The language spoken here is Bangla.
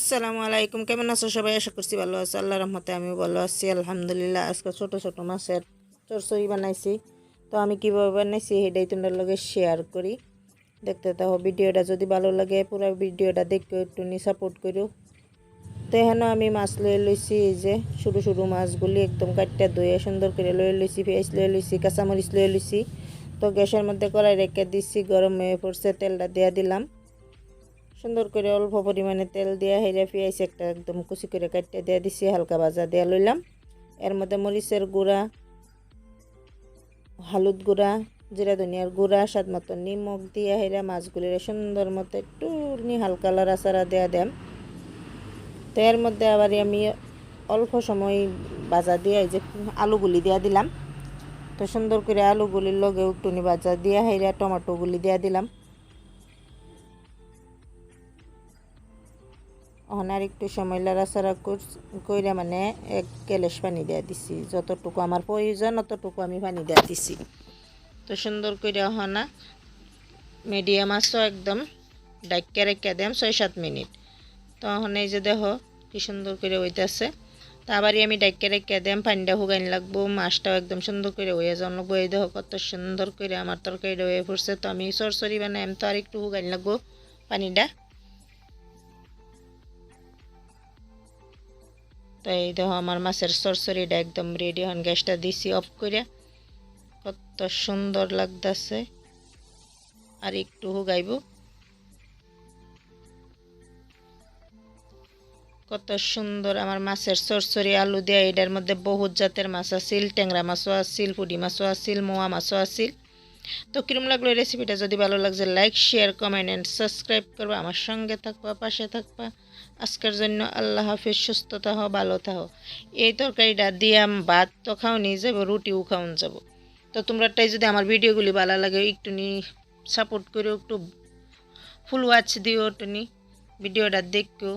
আসসালামু আলাইকুম। কেমন আছো সবাই? আশা করছি ভালো আছো। আল্লাহ রহমতে আমিও ভালো আছি। আলহামদুলিল্লাহ, আজকে ছোট ছোট মাছের চরচড়ি বানাইছি। তো আমি কীভাবে বানাইছি সেটাই তোমাদের লগে শেয়ার করি। দেখতে থাকো, ভিডিওটা যদি ভালো লাগে, পুরো ভিডিওটা দেখো একটু সাপোর্ট করো। তো এখানে আমি মাছ লয়ে লইছি, এই যে সরু সরু মাছগুলি একদম কাটটা ধুয়ে সুন্দর করে লয়ে লইছি, পেঁয়াজ লয়ে লইছি, কাঁচামরিচ লয়ে লইছি। তো গ্যাসের মধ্যে কড়াই রেখে দিচ্ছি গরম হয়ে পড়ছে, তেলটা দেওয়া দিলাম। সুন্দর করে অল্প পরিমাণে তেল দিয়ে হেরে পেঁয়াজ একটা একদম কুচি করে কাটতে দিয়ে দিছি, হালকা ভাজা দিয়ে লইলাম। এর মধ্যে মরিচের গুঁড়া, হলুদ গুঁড়া, জিরা ধনিয়ার গুঁড়া, স্বাদ মতো নিমখ দিয়ে হেরে মাছগুলির সুন্দর মতো একটু হালকা লড়াচাড়া দেওয়া দেম। তো এর মধ্যে আবার আমি অল্প সময় ভাজা দিয়ে যে আলুগুলি দিয়া দিলাম। তো সুন্দর করে আলুগুলির লগে একটুনি ভাজা দিয়ে হেরে টমেটোগুলি দিয়া দিলাম। আর একটু সময় লাড়াচাড়া কইরা মানে এক কেলেস পানি দেওয়া দিছি। যতটুকু আমার প্রয়োজন, অতটুকু আমি পানি দেওয়া দিছি। তো সুন্দর করে হনা মিডিয়াম আছো একদম ডাক্কা রেখা দেম ছয় সাত মিনিট। তো এখন এই যে দেখো, কি সুন্দর করে হইতেছে। তা আবারই আমি ডাক্কা রেখা দেম, পানিটা হুগাইন লাগবো, মাছটাও একদম সুন্দর করে হয়ে যাওয়ার লাগবো। এই দেখো কত সুন্দর করে আমার তরকারিটা হয়ে পড়ছে। তো আমি সরসরি বানাই তো আর একটু হুগাইন লাগবো পানিটা। তো এই দেখো আমার মাছের সরসরিটা একদম রেডি হন গ্যাসটা দিছি অফ করে কত সুন্দর লাগতেছে। আর একটু হুগাইব। কত সুন্দর আমার মাছের সরসরি আলু দেওয়া এটার মধ্যে বহুত জাতের মাছ আছিল ট্যাংরা মাছও আছিল পুডি মাছও আছিল মোয়া মাছও আছিল তো কিরম লাগল এই রেসিপিটা যদি ভালো লাগছে like share comment and subscribe করবা। আমার সঙ্গে থাকবা, পাশে থাকবা। আজকের জন্য আল্লাহ হাফিজ, সুস্থ থাকো, ভালো থাকো। এই তরকারিটা দিয়ে আমি ভাত তো খাওনি, যাব, রুটিও খাওয়ান যাব। তো তোমরাটাই যদি আমার ভিডিওগুলি ভালো লাগে, একটু নি সাপোর্ট করে একটু ফুল ওয়াচ দিও, একটু নি। ভিডিওটা দেখো।